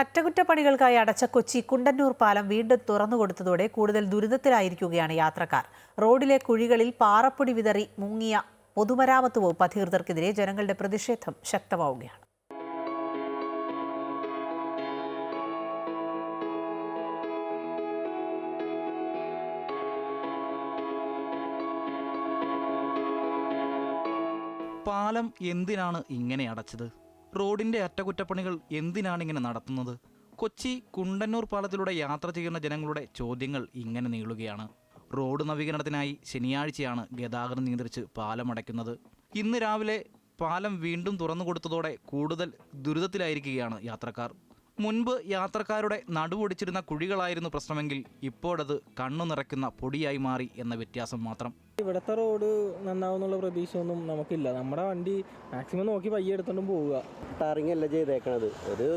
അറ്റകുറ്റപ്പണികൾക്കായി അടച്ച കൊച്ചി കുണ്ടന്നൂർ പാലം വീണ്ടും തുറന്നുകൊടുത്തതോടെ കൂടുതൽ ദുരിതത്തിലായിരിക്കുകയാണ് യാത്രക്കാർ. റോഡിലെ കുഴികളിൽ പാറപ്പൊടി വിതറി മുങ്ങിയ പൊതുമരാമത്ത് വകുപ്പ് അധികൃതർക്കെതിരെ ജനങ്ങളുടെ പ്രതിഷേധം ശക്തമാവുകയാണ്. പാലം എന്തിനാണ് ഇങ്ങനെ അടച്ചത്? റോഡിന്റെ അറ്റകുറ്റപ്പണികൾ എന്തിനാണ് ഇങ്ങനെ നടത്തുന്നത്? കൊച്ചി കുണ്ടന്നൂർ പാലത്തിലൂടെ യാത്ര ചെയ്യുന്ന ജനങ്ങളുടെ ചോദ്യങ്ങൾ ഇങ്ങനെ നീളുകയാണ്. റോഡ് നവീകരണത്തിനായി ശനിയാഴ്ചയാണ് ഗതാഗതം നിയന്ത്രിച്ച് പാലം അടയ്ക്കുന്നത് ഇന്ന് രാവിലെ പാലം വീണ്ടും തുറന്നു കൊടുത്തതോടെ കൂടുതൽ ദുരിതത്തിലായിരിക്കുകയാണ് യാത്രക്കാർ. മുൻപ് യാത്രക്കാരുടെ നടുവൊടിച്ചിരുന്ന കുഴികളായിരുന്നു പ്രശ്നമെങ്കിൽ ഇപ്പോഴത് കണ്ണു നിറയ്ക്കുന്ന പൊടിയായി മാറി എന്ന വ്യത്യാസം മാത്രം. ഇവിടുത്തെ റോഡ് നന്നാവുന്നുള്ള പ്രതീക്ഷയൊന്നും നമുക്കില്ല. നമ്മുടെ വണ്ടി മാക്സിമം നോക്കി പയ്യെ എടുത്തോണ്ടും പോവുക. ടാറിങ് അല്ല ചെയ്തേക്കണത്? ഒരു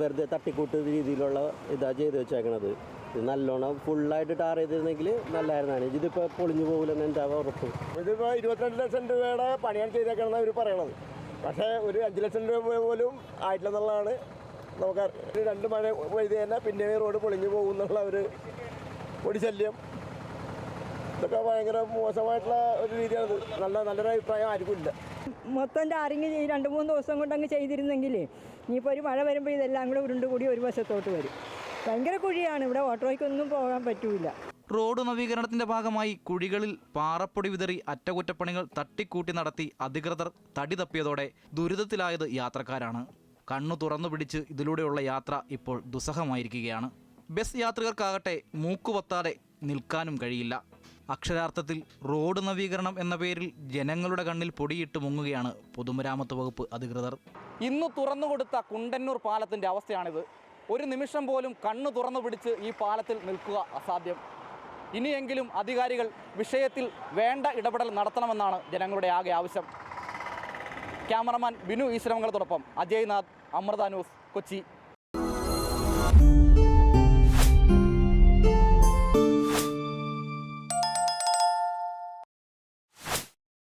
വെറുതെ തട്ടിക്കൂട്ട് രീതിയിലുള്ള ഇതാ ചെയ്ത് വെച്ചേക്കണത്. ഇത് നല്ലോണം ഫുള്ളായിട്ട് ടാർ ചെയ്തിരുന്നെങ്കിൽ നല്ലായിരുന്നാണ്. ഇതിപ്പോൾ പൊളിഞ്ഞു പോകില്ലെന്ന് എന്റെ ഉറപ്പ്. ഇതിപ്പോൾ ഇരുപത്തിരണ്ട് ലക്ഷം രൂപയുടെ പണിയാണ് ചെയ്തേക്കണമെന്നാണ് ഇവർ പറയണത്. പക്ഷേ ഒരു അഞ്ച് ലക്ഷം രൂപ പോലും ആയിട്ടില്ലെന്നുള്ളതാണ് നമുക്ക് രണ്ട് മഴ പെയ്ത് തന്നെ പിന്നെ റോഡ് പൊളിഞ്ഞു പോകും എന്നുള്ള ഒരു പൊടിശല്യം ഇതൊക്കെ ഭയങ്കര മോശമായിട്ടുള്ള ഒരു രീതിയാണ് നല്ല നല്ലൊരു അഭിപ്രായം ആർക്കും ഇല്ല. മൊത്തം ടാറിങ് ഈ രണ്ട് മൂന്ന് ദിവസം കൊണ്ട് അങ്ങ് ചെയ്തിരുന്നെങ്കിൽ ഇനിയിപ്പോൾ ഒരു മഴ വരുമ്പോൾ ഇതെല്ലാം കൂടെ ഉരുണ്ട് കൂടി ഒരു വശത്തോട്ട് വരും. ഭയങ്കര കുഴിയാണ്. ഇവിടെ ഓട്ടോയ്ക്കൊന്നും പോകാൻ പറ്റൂല. റോഡ് നവീകരണത്തിന്റെ ഭാഗമായി കുഴികളിൽ പാറപ്പൊടി വിതറി അറ്റകുറ്റപ്പണികൾ തട്ടിക്കൂട്ടി നടത്തി അധികൃതർ തടി തപ്പിയതോടെ ദുരിതത്തിലായത് യാത്രക്കാരാണ്. കണ്ണു തുറന്നു പിടിച്ച് ഇതിലൂടെയുള്ള യാത്ര ഇപ്പോൾ ദുസ്സഹമായിരിക്കുകയാണ്. ബസ് യാത്രികർക്കാകട്ടെ മൂക്കുപൊത്താതെ നിൽക്കാനും കഴിയില്ല. അക്ഷരാർത്ഥത്തിൽ റോഡ് നവീകരണം എന്ന പേരിൽ ജനങ്ങളുടെ കണ്ണിൽ പൊടിയിട്ട് മുങ്ങുകയാണ് പൊതുമരാമത്ത് വകുപ്പ് അധികൃതർ. ഇന്ന് തുറന്നുകൊടുത്ത കുണ്ടന്നൂർ പാലത്തിന്റെ അവസ്ഥയാണിത്. ഒരു നിമിഷം പോലും കണ്ണു തുറന്നു പിടിച്ച് ഈ പാലത്തിൽ നിൽക്കുക അസാധ്യം. ഇനിയെങ്കിലും അധികാരികൾ വിഷയത്തിൽ വേണ്ട ഇടപെടൽ നടത്തണമെന്നാണ് ജനങ്ങളുടെ ആകെ ആവശ്യം. ക്യാമറമാൻ ബിനു ഈശ്വരമംഗലത്തോടൊപ്പം അജയ് നാഥ് അമൃത ന്യൂസ് കൊച്ചി.